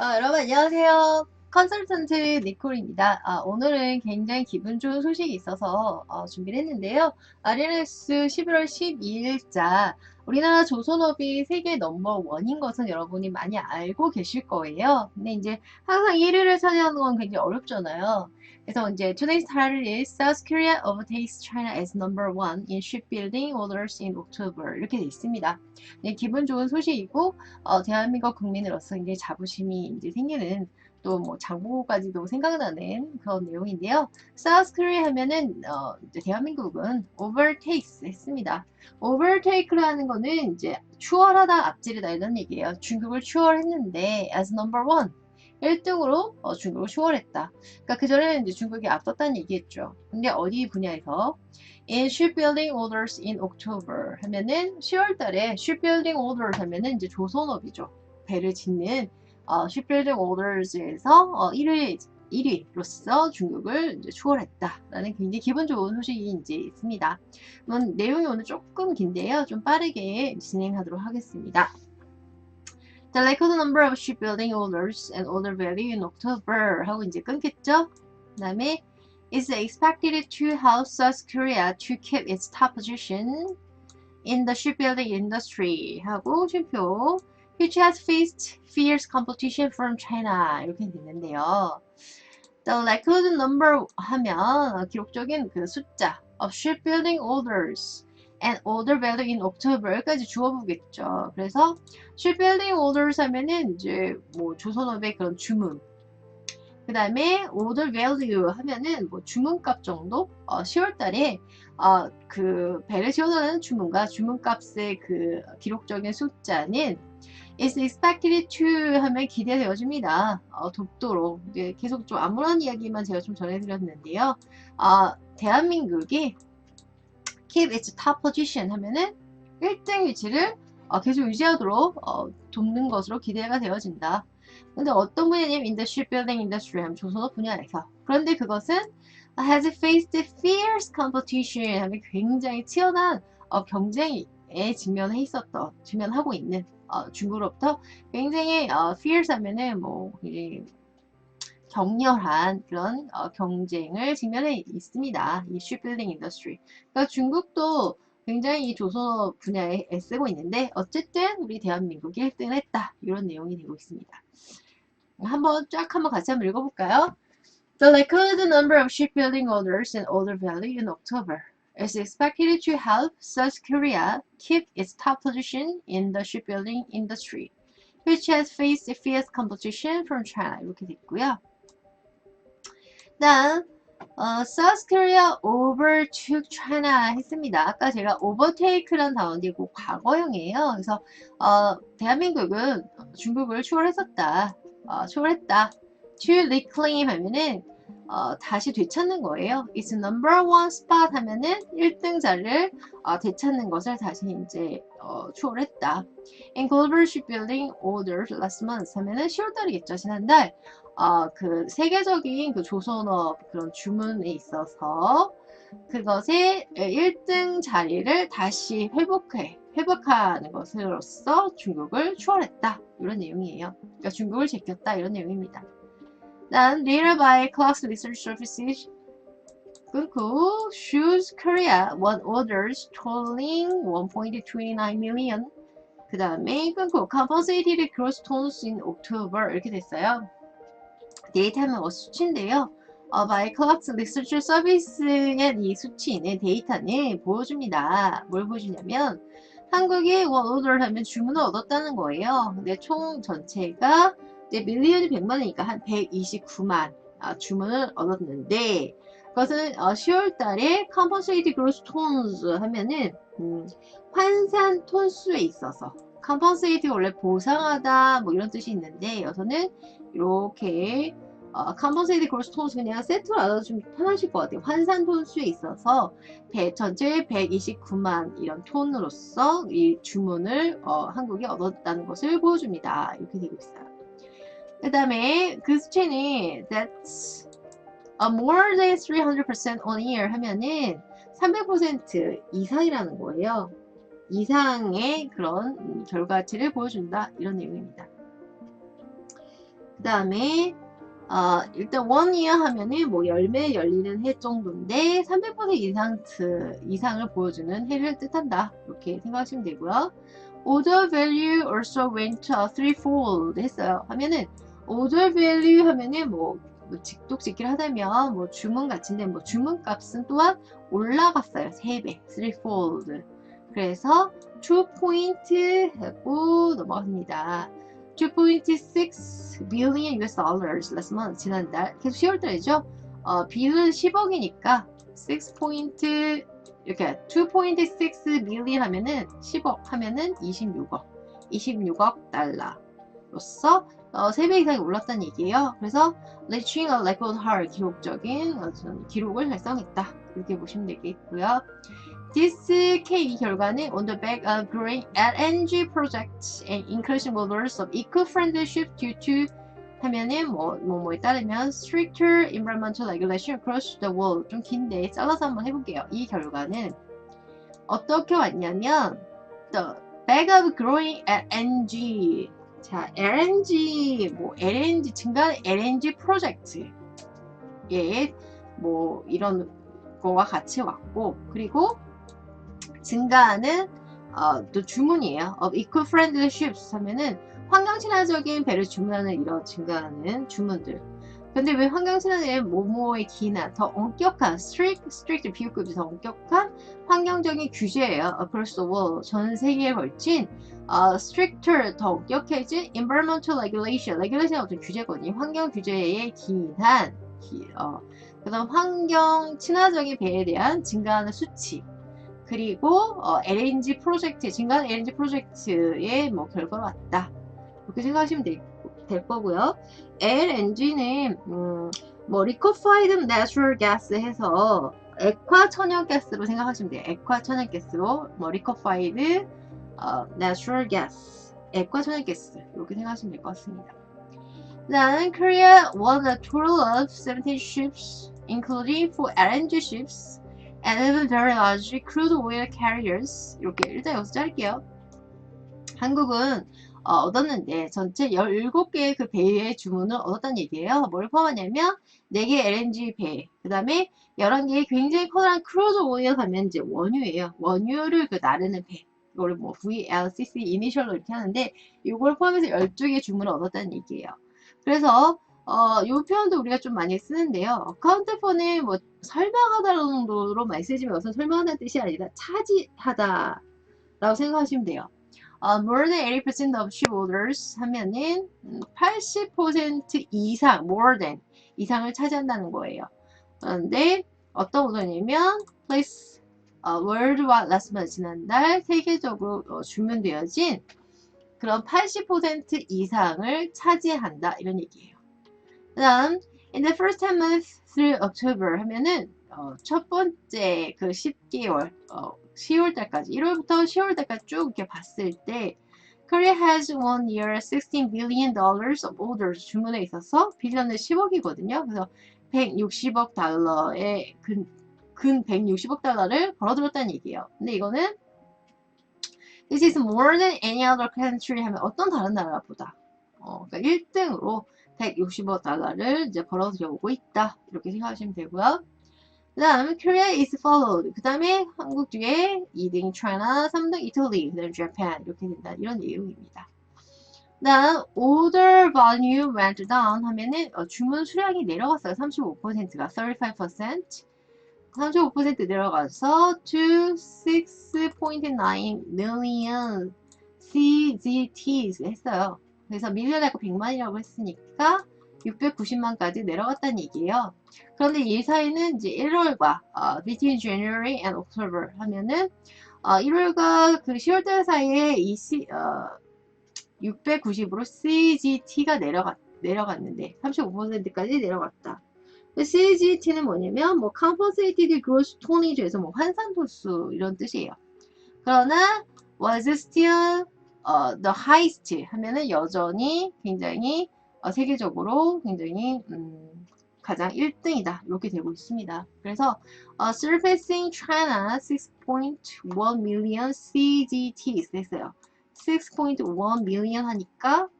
어, 여러분 안녕하세요. 컨설턴트 니콜입니다. 아, 오늘은 굉장히 기분 좋은 소식이 있어서 어, 준비를 했는데요. RNS 11월 12일자 우리나라 조선업이 세계 넘버 원인 것은 여러분이 많이 알고 계실 거예요. 근데 이제 항상 1위를 차지하는 건 굉장히 어렵잖아요. 그래서 이제 today's title is South Korea overtakes China as number one in shipbuilding orders in October 이렇게 돼 있습니다. 네, 기분 좋은 소식이고 어, 대한민국 국민으로서 이제 자부심이 이제 생기는 또 뭐 장보고까지도 생각나는 그런 내용인데요. South Korea 하면은 어, 이제 대한민국은 overtakes 했습니다. overtake라는 거는 이제 추월하다 앞지르다 이런 얘기예요. 중국을 추월했는데 as number one 1등으로 어, 중국을 추월했다. 그러니까 그전에는 이제 중국이 앞섰다는 얘기했죠. 근데 어디 분야에서 in shipbuilding orders in October 하면은 10월 달에 shipbuilding orders 하면은 이제 조선업이죠. 배를 짓는 어, shipbuilding orders에서 어, 1위 1위로서 중국을 이제 추월했다라는 굉장히 기분 좋은 소식이 이제 있습니다. 음, 내용이 오늘 조금 긴데요. 좀 빠르게 진행하도록 하겠습니다. The record number of shipbuilding orders and order value in October 하고 이제 끊겠죠? 그 다음에 is expected to help South Korea to keep its top position in the shipbuilding industry 하고 쉼표 which has faced fierce competition from China 이렇게 됐는데요. The record number 하면 기록적인 그 숫자 of shipbuilding orders and order value in October까지 주어보겠죠. 그래서 shipbuilding orders 하면은 이제 뭐 조선업의 그런 주문 그 다음에 order value 하면은 뭐 주문값 정도 어, 10월달에 어, 그 배를 세워놓는 주문과 주문값의 그 기록적인 숫자는 is expected to 하면 기대되어집니다. 어, 돕도록 이제 계속 좀 아무런 이야기만 제가 좀 전해드렸는데요. 어, 대한민국이 keep its top position 하면은 1등 위치를 어, 계속 유지하도록 어, 돕는 것으로 기대가 되어진다. 근데 어떤 분야냐면 in the shipbuilding industry 조선업 분야에서 그런데 그것은 has faced fierce competition 하면 굉장히 치열한 어, 경쟁에 직면해 있었던 직면하고 있는 어, 중국으로부터 굉장히 어, fierce 하면은 뭐 이제 격렬한 그런 어, 경쟁을 직면해 있습니다. 이 shipbuilding industry. 그러니까 중국도 굉장히 이 조선업 분야에 애쓰고 있는데 어쨌든 우리 대한민국이 1등을 했다. 이런 내용이 되고 있습니다. 한번 쫙 한번 같이 한번 읽어볼까요? The record number of shipbuilding orders and order value in October is expected to help South Korea keep its top position in the shipbuilding industry, which has faced fierce competition from China. 이렇게 됐고요. 다음 어, South Korea overtook China 했습니다. 아까 제가 overtake란 단어인데 이거 과거형이에요. 그래서 어, 대한민국은 중국을 추월했었다. 어, 추월했다. To reclaim 하면은 어, 다시 되찾는 거예요. It's number one spot 하면은 1등 자리를 어, 되찾는 것을 다시 이제 어, 추월했다. In global shipbuilding orders last month 하면은 10월달이겠죠. 지난달 어, 그 세계적인 그 조선업 그런 주문에 있어서 그것의 1등 자리를 다시 회복해 회복하는 것으로서 중국을 추월했다 이런 내용이에요. 그러니까 중국을 제꼈다 이런 내용입니다. 난 later by Clark's Research Services 끊고 shoes Korea won orders totaling 1.29 million 그 다음에 끊고 compensated gross tons in October 이렇게 됐어요. 데이터는 뭐 수치인데요. 어, by Clark's Research Service의 이 수치는 데이터는 보여줍니다. 뭘 보여주냐면 한국이 원 오더를 하면 주문을 얻었다는 거예요. 근데 총 전체가 이제 밀리언이 100만이니까 한 129만 아, 주문을 얻었는데 그것은 어, 10월 달에 Compensate Gross Tons 하면은 음, 환산 톤수에 있어서 Compensate 원래 보상하다 뭐 이런 뜻이 있는데 여기서는 이렇게 어, Gross Tons 그냥 세트로 알아도 좀 편하실 것 같아요. 환산 톤수에 있어서 배, 전체 129만 이런 톤으로서 이 주문을 어, 한국이 얻었다는 것을 보여줍니다. 이렇게 되고 있어요. 그 다음에 그 수치는 that's a more than 300% on year 하면은 300% 이상이라는 거예요. 이상의 그런 결과치를 보여준다 이런 내용입니다. 그 다음에 어, 일단 원 이어 하면은 뭐 열매 열리는 해 정도인데 300% 이상 이상을 보여주는 해를 뜻한다. 이렇게 생각하시면 되고요. order value also went threefold 했어요. 하면은 order value 하면은 뭐, 뭐 직독짓기를 하다면 뭐 주문 가치인데 뭐 주문 값은 또한 올라갔어요. 3배, threefold. 그래서 2포인트 하고 넘어갑니다. 2.6 billion US dollars last month 지난달 계속 10월달이죠. 어, 빌은 10억이니까 6포인트 이렇게 2.6 billion 하면은 10억 하면은 26억 26억 달러로서 어, 3배 이상이 올랐다는 얘기예요. 그래서 reaching a record high 기록적인 기록을 달성했다. 이렇게 보시면 되겠고요. This K 결과는 on the back of growing LNG projects and increasing models of eco-friendly ships due to 하면은 뭐, 뭐, 뭐에 따르면 stricter environmental regulation across the world 좀 긴데 잘라서 한번 해볼게요. 이 결과는 어떻게 왔냐면 the back of growing LNG 자 LNG 뭐 LNG 증가하는 LNG 프로젝트에 뭐 이런 거와 같이 왔고 그리고 증가하는 어, 또 주문이에요. of eco-friendly ships 하면은 환경 친화적인 배를 주문하는 이런 증가하는 주문들. 근데 왜 환경 친화의 모모의 기나 더 엄격한 strict, strict 비교급이 더 엄격한 환경적인 규제예요. across the world 전 세계에 걸친 어, stricter 더 엄격해진 environmental regulation regulation 어떤 규제거든요. 환경 규제에 기인한 기, 어, 그다음 환경 친화적인 배에 대한 증가하는 수치. 그리고 어, LNG 프로젝트, 증가한 LNG 프로젝트의 뭐 결과로 왔다. 이렇게 생각하시면 될, 될 거고요. LNG는 음, 뭐 liquefied natural gas 해서 액화 천연가스로 생각하시면 돼요. 액화 천연가스로 뭐 liquefied 어, natural gas, 액화 천연가스 이렇게 생각하시면 될 것 같습니다. 다음 Korea won a total of 17 ships, including 4 LNG ships. and even very large crude oil carriers 이렇게 일단 여기서 자를게요. 한국은 어, 얻었는데 전체 17개의 그 배의 주문을 얻었다는 얘기예요. 뭘 포함하냐면 4개 LNG 배, 그 다음에 11개의 굉장히 커다란 크루즈 오일 하면 이제 원유예요. 원유를 그 나르는 배. 이거를 뭐 VLCC 이니셜로 이렇게 하는데 이걸 포함해서 12개 주문을 얻었다는 얘기예요. 그래서 어, 이 표현도 우리가 좀 많이 쓰는데요. 어카운트폰은 뭐 설명하다 정도로 많이 쓰지만 우선 설명하다는 뜻이 아니라 차지하다 라고 생각하시면 돼요. 어, more than 80% of ship orders 하면은 80% 이상, more than 이상을 차지한다는 거예요. 그런데 어떤 오더냐면 place 어, worldwide last month 지난달 세계적으로 어, 주문되어진 그런 80% 이상을 차지한다 이런 얘기예요. 그 다음 in the first 10 months through October 하면은 어, 첫 번째 그 10개월 어, 10월 달까지 1월부터 10월 달까지 쭉 이렇게 봤을 때 Korea has one year 16 billion dollars of orders 주문에 있어서 빌리언은 10억이거든요. 그래서 160억 달러의 근, 근 160억 달러를 벌어들었다는 얘기예요. 근데 이거는 This is more than any other country 하면 어떤 다른 나라보다 어, 그러니까 1등으로 165 달러를 이제 벌어들여 오고 있다. 이렇게 생각하시면 되고요. 그 다음 Korea is followed. 그 다음에 한국 뒤에 2등 China, 3등 Italy, 그 다음 Japan 이렇게 된다. 이런 내용입니다. 그 다음 order volume went down 하면은 어, 주문 수량이 내려갔어요. 35%가 35% 35% 내려가서 to 6.9 million CGTs 했어요. 그래서 밀려나고 100만이라고 했으니까 690만까지 내려갔다는 얘기예요. 그런데 이 사이는 이제 1월과 어, between January and October 하면은 어, 1월과 그 10월달 사이에 이 시, 어, 690으로 CGT가 내려갔, 내려갔는데 35%까지 내려갔다. CGT는 뭐냐면 뭐 Compensated Gross Tonnage에서 뭐 환산 도수 이런 뜻이에요. 그러나 was still 어, the highest 하면은 여전히 굉장히 어, 세계적으로 굉장히 음, 가장 1등이다 이렇게 되고 있습니다. 그래서 어, surpassing China 6.1 million CGTs 됐어요. 6.1 million 하니까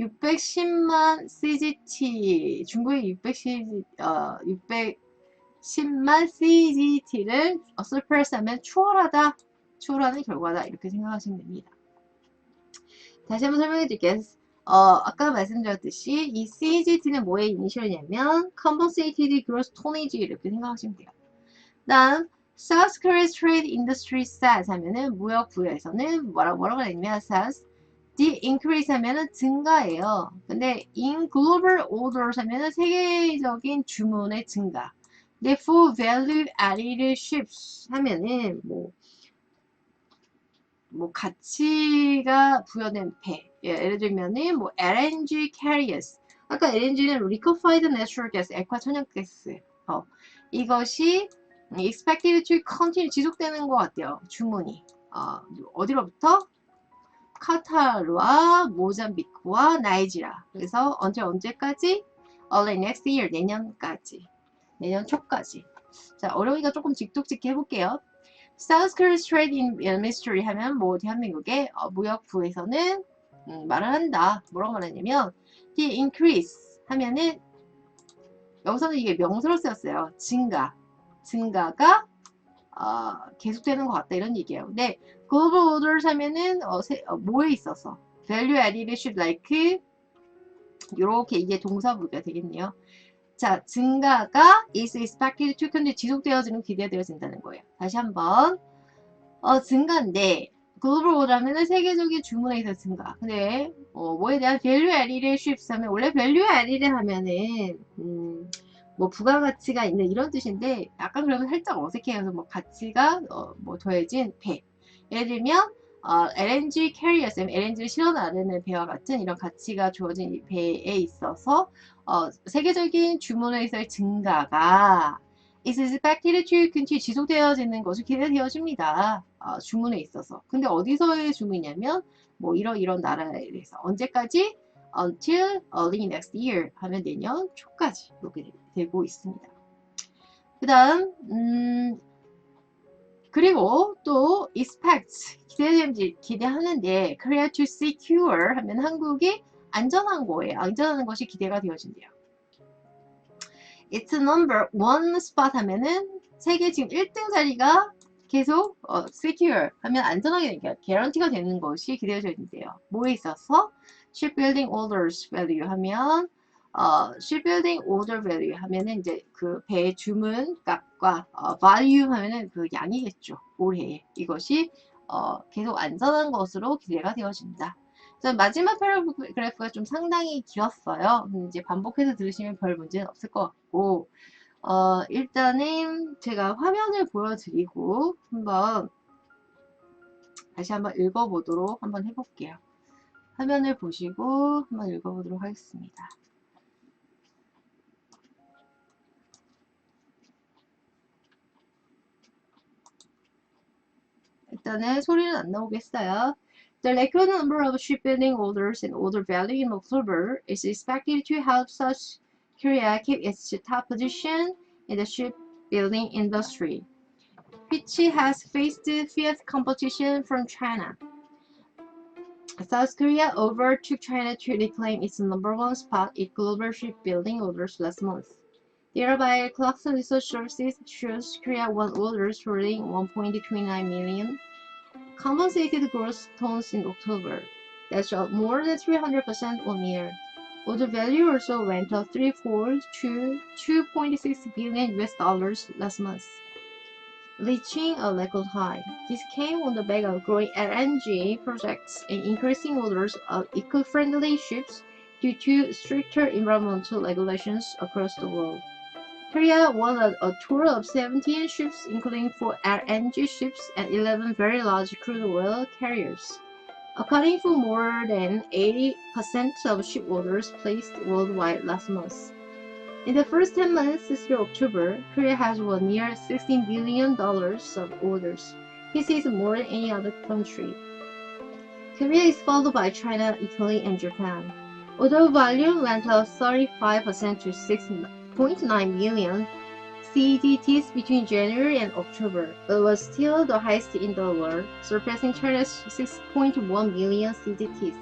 610만 CGT 중국의 610 어, 610만 CGT를 surpass하면 추월하다 추월하는 결과다 이렇게 생각하시면 됩니다. 다시 한번 설명해 드릴게요. 어, 아까 말씀드렸듯이 이 CGT는 뭐의 이니셜이냐면 Compensated Gross Tonnage 이렇게 생각하시면 돼요. 다음 South Korea Trade Industry says 하면은 무역 부에서는 뭐라고 뭐라고 했냐면 says the increase 하면은 증가예요. 근데 in global orders 하면은 세계적인 주문의 증가. for value added ships 하면은 뭐, 뭐 가치가 부여된 배. 예, 예를 들면은 뭐 LNG carriers. 아까 LNG는 liquefied natural gas, 액화 천연가스. 어, 이것이 expected to continue 지속되는 것 같아요. 주문이. 어, 어디로부터? 카타르와 모잠비크와 나이지라. 그래서 언제 언제까지? Early next year 내년까지. 내년 초까지. 자 어려우니까 조금 직독직해 해볼게요. South Korea Trade Ministry 하면 뭐 대한민국의 어, 무역부에서는 음, 말을 한다. 뭐라고 말하냐면 the increase 하면은 여기서는 이게 명사로 쓰였어요. 증가. 증가가 어, 계속되는 것 같다 이런 얘기예요. 근데 global orders 하면은 어, 세, 어, 뭐에 있어서 value added should like 이렇게 이게 동사부가 되겠네요. 자, 증가가 is expected to continue 지속되어지는 기대되어진다는 거예요. 다시 한번 어, 증가인데 글로벌 오더라면은 세계적인 주문에 있어 증가. 근데 어, 뭐에 대한 value added ships 하면 원래 value added 하면은 음, 뭐 부가가치가 있는 이런 뜻인데 약간 그래도 살짝 어색해요. 그래서 뭐 가치가 어, 뭐 더해진 배. 예를 들면 어, LNG 캐리어스, LNG를 실어 나르는 배와 같은 이런 가치가 주어진 배에 있어서 어, 세계적인 주문에서의 증가가 is expected to continue 지속되어지는 것이 기대되어집니다. 어, 주문에 있어서. 근데 어디서의 주문이냐면 뭐 이런 이런 나라에 대해서 언제까지 until early next year 하면 내년 초까지 이렇게 되고 있습니다. 그 다음 음, 그리고 또 expect 기대되는지 기대하는데 Korea to secure 하면 한국이 안전한 거예요. 안전한 것이 기대가 되어진대요. It's number one spot 하면은 세계 지금 1등 자리가 계속 어, secure 하면 안전하게 되니까 개런티가 되는 것이 기대되어진대요. 뭐에 있어서 shipbuilding orders value 하면 어, shipbuilding order value 하면은 이제 그배 주문 값과 어, value 하면은 그 양이겠죠. 올해 이것이 어, 계속 안전한 것으로 기대가 되어진다. 마지막 패러그래프가 좀 상당히 길었어요. 이제 반복해서 들으시면 별 문제는 없을 것 같고 어, 일단은 제가 화면을 보여드리고 한번 다시 한번 읽어보도록 한번 해볼게요. 화면을 보시고 한번 읽어보도록 하겠습니다. 일단은 소리는 안 나오겠어요. The record number of shipbuilding orders and order value in October is expected to help such Korea keep its top position in the shipbuilding industry, which has faced fierce competition from China. South Korea overtook China to reclaim its number one spot in global shipbuilding orders last month. Thereby, Clarkson Research Services shows Korea won orders totaling 1.29 million compensated gross tons in October. That's up more than 300% on year. Order value also went up threefold to 2.6 billion US dollars last month, reaching a record high. This came on the back of growing LNG projects and increasing orders of eco-friendly ships due to stricter environmental regulations across the world. Korea won a, a tour of 17 ships, including four LNG ships and 11 very large crude oil carriers, accounting for more than 80% of ship orders placed worldwide last month. In the first 10 months through October, Korea has won near $16 billion of orders. This is more than any other country. Korea is followed by China, Italy, and Japan. Order volume went up 35% to 6 0.9 million CEDTs between January and October, but was still the highest in the world, surpassing China's 6.1 million CEDTs.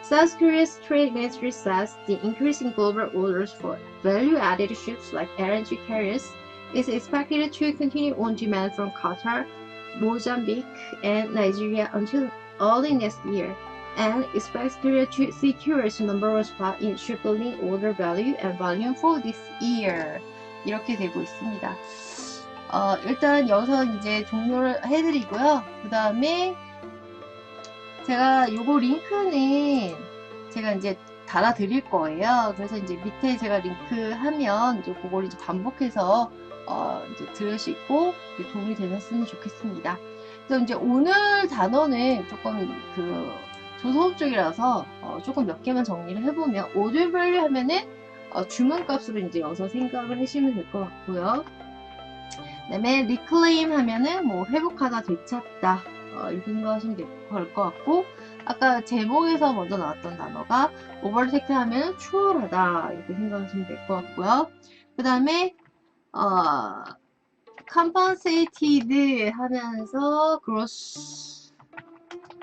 South Korea's trade ministry says the increase in global orders for value-added ships like LNG carriers is expected to continue on demand from Qatar, Mozambique, and Nigeria until early next year, and expects Korea to secure its number one spot in shipbuilding order value and volume for this year. 이렇게 되고 있습니다. 어, 일단 여기서 이제 종료를 해드리고요. 그 다음에 제가 요거 링크는 제가 이제 달아 드릴 거예요. 그래서 이제 밑에 제가 링크 하면 이제 그걸 이제 반복해서 어, 이제 들을 수 있고 도움이 되셨으면 좋겠습니다. 그래서 이제 오늘 단어는 조금 그 조서업 쪽이라서 어, 조금 몇 개만 정리를 해보면 밸류 하면은 어, 주문값으로 이제 여기서 생각을 하시면 될 것 같고요. 그 다음에 reclaim 하면은 뭐 회복하다, 되찾다 어, 이렇게 생각하시면 될 것 같고 아까 제목에서 먼저 나왔던 단어가 overtake 하면 추월하다 이렇게 생각하시면 될 것 같고요. 그 다음에 어, compensated 하면서 gross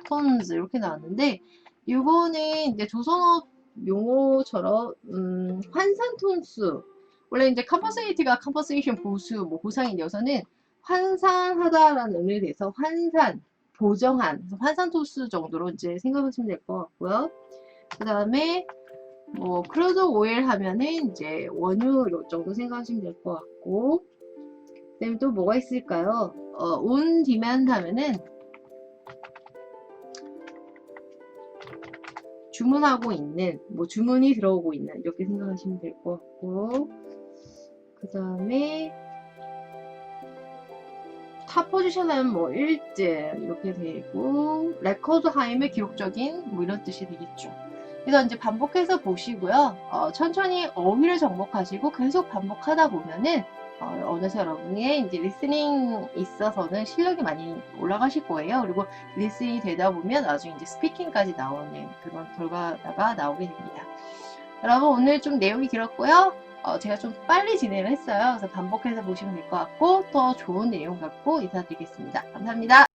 tons 이렇게 나왔는데 이거는 이제 조선업 용어처럼 음, 환산 톤수 원래 이제 compensate가 compensation 보수 뭐 보상인데 여기서는 환산하다라는 의미에 대해서 환산 보정한 환산 톤수 정도로 이제 생각하시면 될 것 같고요. 그 다음에 뭐 크루드 오일 하면은 이제 원유 요 정도 생각하시면 될 것 같고 그다음에 또 뭐가 있을까요? 어, 온 디맨드 하면은 주문하고 있는 뭐 주문이 들어오고 있는 이렇게 생각하시면 될 것 같고 그 다음에 탑 포지션 하면 뭐 1등 이렇게 되고 레코드 하임의 기록적인 뭐 이런 뜻이 되겠죠. 그래서 이제 반복해서 보시고요. 어, 천천히 어휘를 정복하시고 계속 반복하다 보면은 어, 느새 여러분의 이제 리스닝 있어서는 실력이 많이 올라가실 거예요. 그리고 리스닝이 되다 보면 나중에 이제 스피킹까지 나오는 그런 결과가 나오게 됩니다. 여러분 오늘 좀 내용이 길었고요. 어, 제가 좀 빨리 진행을 했어요. 그래서 반복해서 보시면 될 것 같고 더 좋은 내용 갖고 인사드리겠습니다. 감사합니다.